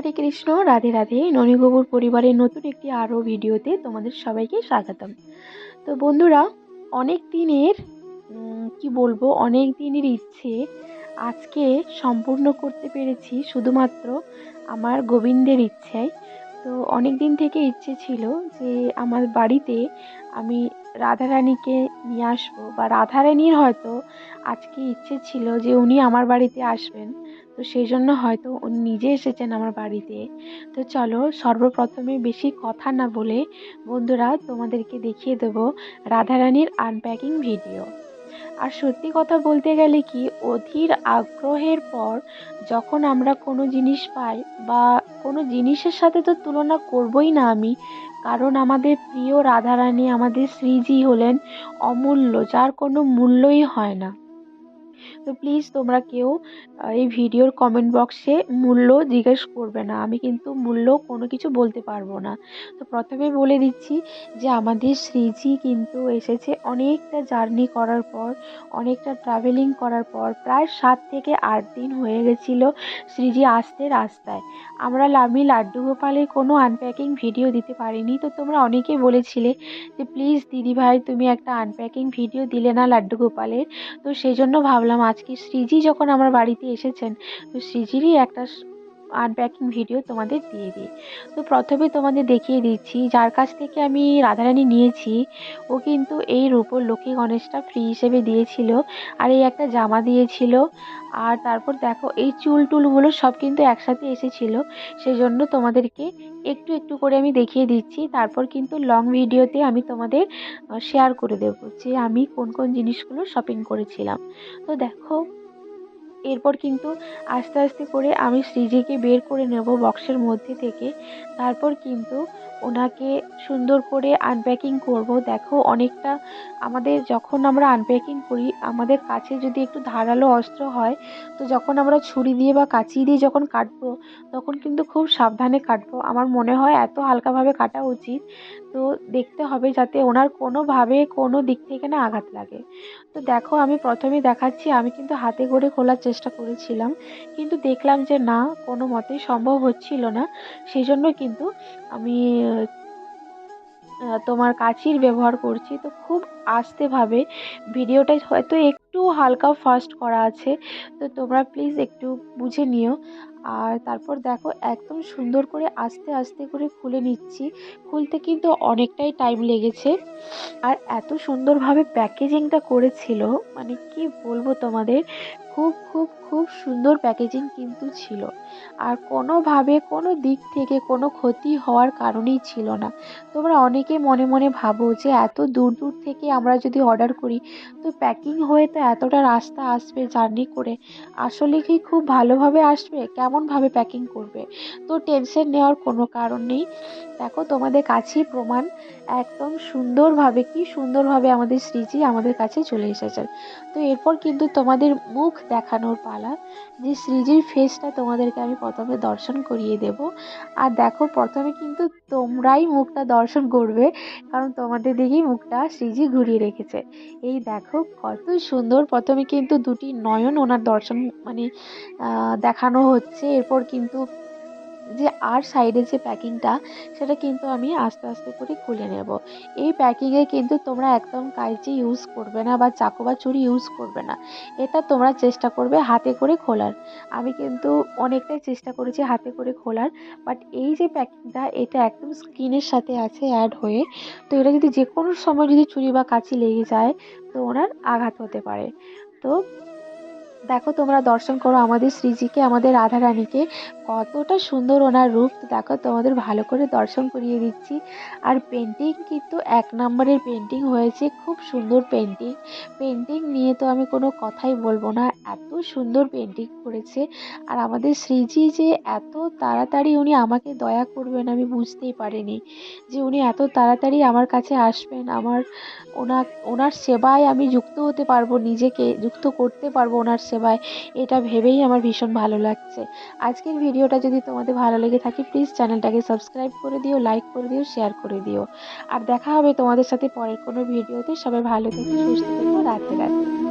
হরে কৃষ্ণ, রাধে রাধে। ননীগবুর পরিবারের নতুন একটি আরও ভিডিওতে তোমাদের সবাইকে স্বাগতম। তো বন্ধুরা, অনেক দিনের কি বলব, অনেক দিনের ইচ্ছে আজকে সম্পূর্ণ করতে পেরেছি শুধুমাত্র আমার গোবিন্দের ইচ্ছায়। তো অনেক দিন থেকে ইচ্ছে ছিল যে আমার বাড়িতে আমি রাধারানীকে নিয়ে আসব বা রাধারানীর হয়তো আজকে ইচ্ছে ছিল যে উনি আমার বাড়িতে আসবেন। তো সেই জন্য হয়তো উনি নিজে এসেছেন আমার বাড়িতে। তো চলো সর্বপ্রথমে বেশি কথা না বলে বন্ধুরা তোমাদেরকে দেখিয়ে দেব রাধারানীর আনপ্যাকিং ভিডিও আর সত্যি কথা বলতে গেলে কি, অধীর আগ্রহের পর যখন আমরা কোনো জিনিস পাই বা কোনো জিনিসের সাথে তো তুলনা করবই না আমি, কারণ আমাদের প্রিয় রাধারানী আমাদের শ্রীজি হলেন অমূল্য, যার কোনো মূল্যই হয় না। তো প্লিজ তোমরা কেউ এই ভিডিওর কমেন্ট বক্সে মূল্য জিজ্ঞেস করবে না। আমি কিন্তু মূল্য কোনো কিছু বলতে পারব না। তো প্রথমে বলে দিচ্ছি যে আমাদের শ্রীজি কিন্তু এসেছে অনেকটা জার্নি করার পর, অনেকটা ট্রাভেলিং করার পর, প্রায় সাত থেকে আট দিন হয়ে গেছিল শ্রীজি আসতে রাস্তায়। আমরা আমি লাড্ডু গোপালের কোনো আনপ্যাকিং ভিডিও দিতে পারিনি। তো তোমরা অনেকেই বলেছিলে যে প্লিজ দিদিভাই, তুমি একটা আনপ্যাকিং ভিডিও দিলে না লাড্ডু গোপালের তো সেই জন্য ভাবলাম আজকে শ্রীজি যখন আমার বাড়িতে এসেছেন তো শ্রীজিরই একটা আনপ্যাকিং ভিডিও তোমাদের দিয়ে দিই। তো প্রথমে তোমাদের দেখিয়ে দিচ্ছি, যার কাছ থেকে আমি রাধারানী নিয়েছি, ও কিন্তু এই রূপোর লক্ষ্মী গণেশটা ফ্রি হিসেবে দিয়েছিল আর এই একটা জামা দিয়েছিল। আর তারপর দেখো, এই চুল টুলগুলো সব কিন্তু একসাথে এসেছিল সেই জন্য তোমাদেরকে একটু একটু করে আমি দেখিয়ে দিচ্ছি। তারপর কিন্তু লং ভিডিওতে আমি তোমাদের শেয়ার করে দেবো যে আমি কোন কোন জিনিসগুলো শপিং করেছিলাম। তো দেখো এরপর কিন্তু আস্তে আস্তে করে আমি শ্রীজিকে বের করে নেব বক্সের মধ্যে থেকে। তারপর কিন্তু ওনাকে সুন্দর করে আনপ্যাকিং করব। দেখো, অনেকটা আমাদের যখন আমরা আনপ্যাকিং করি, আমাদের কাছে যদি একটু ধারালো অস্ত্র হয়, তো যখন আমরা ছুরি দিয়ে বা কাঁচি দিয়ে যখন কাটবো, তখন কিন্তু খুব সাবধানে কাটবো। আমার মনে হয় এত হালকাভাবে কাটা উচিত, তো দেখতে হবে যাতে ওনার কোনোভাবে কোনো দিক থেকে না আঘাত লাগে। তো দেখো, আমি প্রথমে দেখাচ্ছি, আমি কিন্তু হাতে করে খোলার চেষ্টা করেছিলাম, কিন্তু দেখলাম যে না, কোনো মতেই সম্ভব হচ্ছিল না। সেই জন্য কিন্তু আমি তোমার কাঁচির ব্যবহার করছি তো খুব আস্তেভাবে ভিডিওটা হয়তো একটু হালকা ফাস্ট করা আছে। তো তোমরা প্লিজ একটু বুঝে নিও। আর তারপর দেখো, একদম সুন্দর করে আস্তে আস্তে করে খুলে নিচ্ছি। খুলতে কিন্তু অনেকটাই টাইম লেগেছে। আর এত সুন্দরভাবে প্যাকেজিংটা করেছিল মানে কি বলব তোমাদের? খুব খুব খুব সুন্দর প্যাকেজিং কিন্তু ছিল। আর কোনোভাবে কোনো দিক থেকে কোনো ক্ষতি হওয়ার কারণেই ছিল না। তোমরা অনেকে মনে মনে ভাবো যে এত দূর দূর থেকে আমরা যদি অর্ডার করি, তো প্যাকিং হয়ে তো এতটা রাস্তা আসবে, জার্নি করে আসলে কি খুব ভালোভাবে আসবে? কেমনভাবে প্যাকিং করবে? তো টেনশন নেওয়ার কোনো কারণ নেই। দেখো, তোমাদের কাছেই প্রমাণ। একদম সুন্দরভাবে, কি সুন্দরভাবে আমাদের শ্রীজি আমাদের কাছে চলে এসেছেন তো এরপর কিন্তু তোমাদের মুখ দেখানোর পালা, যে শ্রীজির ফেসটা তোমাদেরকে আমি প্রথমে দর্শন করিয়ে দেব। আর দেখো, প্রথমে কিন্তু তোমরাই মুখটা দর্শন করবে, কারণ তোমাদের দিকেই মুখটা শ্রীজি ঘুরিয়ে রেখেছে। এই দেখো, কত সুন্দর প্রথমে কিন্তু দুটি নয়ন ওনার দর্শন মানে দেখানো হচ্ছে। এরপর কিন্তু যে আর সাইডে যে প্যাকিংটা, সেটা কিন্তু আমি আস্তে আস্তে করে খুলে নেব। এই প্যাকিংয়ে কিন্তু তোমরা একদম কাঁচি ইউজ করবে না বা চাকু বা ছুরি ইউজ করবে না। এটা তোমরা চেষ্টা করবে হাতে করে খোলার। আমি কিন্তু অনেকটাই চেষ্টা করেছি হাতে করে খোলার বাট এই যে প্যাকিংটা, এটা একদম স্কিনের সাথে আছে অ্যাড হয়ে। তো এটা যদি যে কোনো সময় যদি ছুরি বা কাঁচি লেগে যায়, তো ওনার আঘাত হতে পারে। তো দেখো তোমরা দর্শন করো আমাদের শ্রীজিকে, আমাদের রাধা রানীকে কতটা সুন্দর ওনার রূপ। দেখো তোমাদের ভালো করে দর্শন করিয়ে দিচ্ছি। আর পেন্টিং কিন্তু এক নম্বরের পেন্টিং হয়েছে। খুব সুন্দর পেন্টিং পেন্টিং নিয়ে তো আমি কোনো কথাই বলব না। এত সুন্দর পেন্টিং করেছে। আর আমাদের শ্রীজি যে এত তাড়াতাড়ি উনি আমাকে দয়া করবেন আমি বুঝতেই পারিনি যে উনি এত তাড়াতাড়ি আমার কাছে আসবেন। আমার ওনার ওনার সেবায় আমি যুক্ত হতে পারব, নিজেকে যুক্ত করতে পারব ওনার সেবায় এটা ভেবেই আমার ভীষণ ভালো লাগছে। আজকের ভিডিওটা যদি তোমাদের ভালো লেগে থাকে প্লিজ চ্যানেলটাকে সাবস্ক্রাইব করে দিও লাইক করে দিও শেয়ার করে দিও। আর দেখা হবে তোমাদের সাথে পরের কোনো ভিডিওতে। সবাই ভালো থেকো, সুস্থ থেকো রাতে রাতে